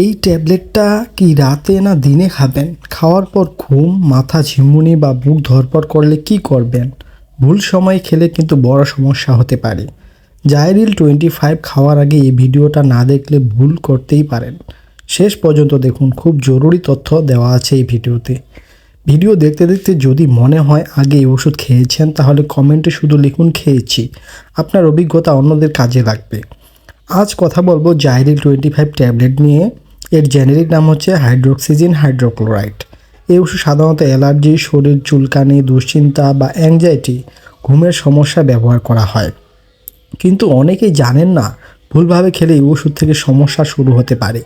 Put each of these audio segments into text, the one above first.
এই ট্যাবলেটটা কি রাতে না দিনে খাবেন? খাওয়ার পর ঘুম, মাথা ঝিমুনি বা বুক ধরপড় করলে কি করবেন? ভুল সময় খেলে কিন্তু বড় সমস্যা হতে পারে। জাইরিল টোয়েন্টি ফাইভ খাওয়ার আগে এই ভিডিওটা না দেখলে ভুল করতেই পারেন। শেষ পর্যন্ত দেখুন, খুব জরুরি তথ্য দেওয়া আছে এই ভিডিওতে। ভিডিও দেখতে দেখতে যদি মনে হয় আগে এই ওষুধ খেয়েছেন, তাহলে কমেন্টে শুধু লিখুন, খেয়েছি। আপনার অভিজ্ঞতা অন্যদের কাজে লাগবে। আজ কথা বলব জাইরিল টোয়েন্টি ফাইভ ট্যাবলেট নিয়ে। এর জেনেরিক নাম হচ্ছে হাইড্রোক্সিজিন হাইড্রোক্লোরাইড এই ওষুধ সাধারণত অ্যালার্জি, শরীর, চুলকানি, দুশ্চিন্তা বা অ্যাংজাইটি ঘুমের সমস্যা ব্যবহার করা হয়। কিন্তু অনেকেই জানেন না, ভুলভাবে খেলে এই ওষুধ থেকে সমস্যা শুরু হতে পারে।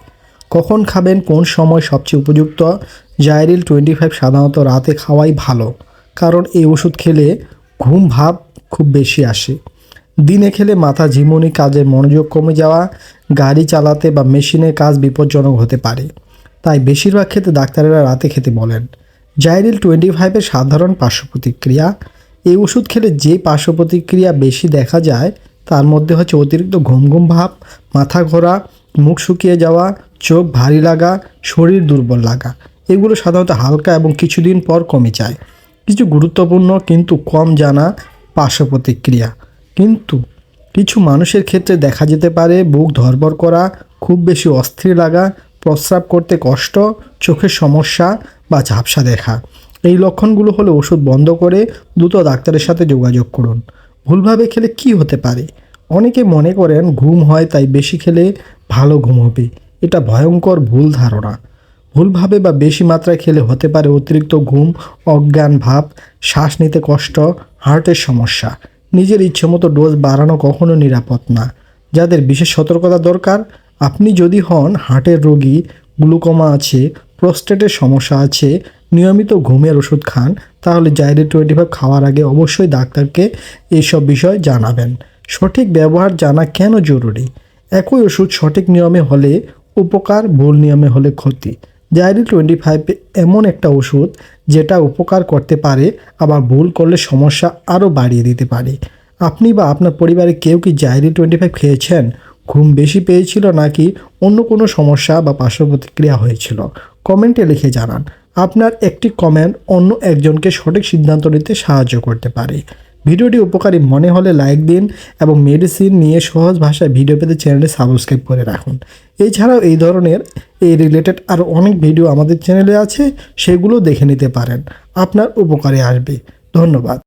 কখন খাবেন, কোন সময় সবচেয়ে উপযুক্ত? জাইরিল টোয়েন্টি ফাইভ সাধারণত রাতে খাওয়াই ভালো, কারণ এই ওষুধ খেলে ঘুম ভাব খুব বেশি আসে। দিনে খেলে মাথা ঝিমুনি, কাজের মনোযোগ কমে যাওয়া, গাড়ি চালাতে বা মেশিনের কাজ বিপজ্জনক হতে পারে। তাই বেশিরভাগ ক্ষেত্রে ডাক্তারেরা রাতে খেতে বলেন। জাইরিল টোয়েন্টি ফাইভের সাধারণ পার্শ্ব প্রতিক্রিয়া এই ওষুধ খেলে যে পার্শ্ব প্রতিক্রিয়া বেশি দেখা যায়, তার মধ্যে হচ্ছে অতিরিক্ত ঘুম ঘুম ভাব, মাথা ঘোরা, মুখ শুকিয়ে যাওয়া, চোখ ভারী লাগা, শরীর দুর্বল লাগা। এগুলো সাধারণত হালকা এবং কিছুদিন পর কমে যায়। কিছু গুরুত্বপূর্ণ কিন্তু কম জানা পার্শ্ব প্রতিক্রিয়া কিন্তু কিছু মানুষের ক্ষেত্রে দেখা যেতে পারে বুক ধরবর করা, খুব বেশি অস্থির লাগা, প্রস্রাব করতে কষ্ট, চোখের সমস্যা বা ঝাপসা দেখা। এই লক্ষণগুলো হলে ওষুধ বন্ধ করে দ্রুত ডাক্তারের সাথে যোগাযোগ করুন। ভুলভাবে খেলে কি হতে পারে? অনেকে মনে করেন ঘুম হয় তাই বেশি খেলে ভালো ঘুম হবে। এটা ভয়ঙ্কর ভুল ধারণা। ভুলভাবে বা বেশি মাত্রায় খেলে হতে পারে অতিরিক্ত ঘুম, অজ্ঞান ভাব, শ্বাস নিতে কষ্ট, হার্টের সমস্যা। নিজের ইচ্ছে মতো ডোজ বাড়ানো কখনো নিরাপদ না। যাদের বিশেষ সতর্কতা দরকার, আপনি যদি হন হার্টের রোগী, গ্লুকোমা আছে, প্রস্টেটের সমস্যা আছে, নিয়মিত ঘুমের ওষুধ খান, তাহলে জাইরে টোয়েন্টি ফাইভ খাওয়ার আগে অবশ্যই ডাক্তারকে এইসব বিষয় জানাবেন। সঠিক ব্যবহার জানা কেন জরুরি? একই ওষুধ সঠিক নিয়মে হলে উপকার, ভুল নিয়মে হলে ক্ষতি। জাইরি টোয়েন্টি ফাইভ এমন একটা ওষুধ যেটা উপকার করতে পারে, আবার ভুল করলে সমস্যা আরও বাড়িয়ে দিতে পারে। আপনি বা আপনার পরিবারে কেউ কি জাইরি টোয়েন্টি ফাইভ খেয়েছেন? ঘুম বেশি পেয়েছিল নাকি অন্য কোনো সমস্যা বা পার্শ্ব প্রতিক্রিয়া হয়েছিল? কমেন্টে লিখে জানান। আপনার একটি কমেন্ট অন্য একজনকে সঠিক সিদ্ধান্ত নিতে সাহায্য করতে পারে। ভিডিওটি উপকারী মনে হলে লাইক দিন এবং মেডিসিন নিয়ে সহজ ভাষায় ভিডিও পেতে চ্যানেলটি সাবস্ক্রাইব করে রাখুন। এছাড়াও এই ধরনের এই রিলেটেড আরও অনেক ভিডিও আমাদের চ্যানেলে আছে, সেগুলো দেখে নিতে পারেন। আপনার উপকারে আসবে। ধন্যবাদ।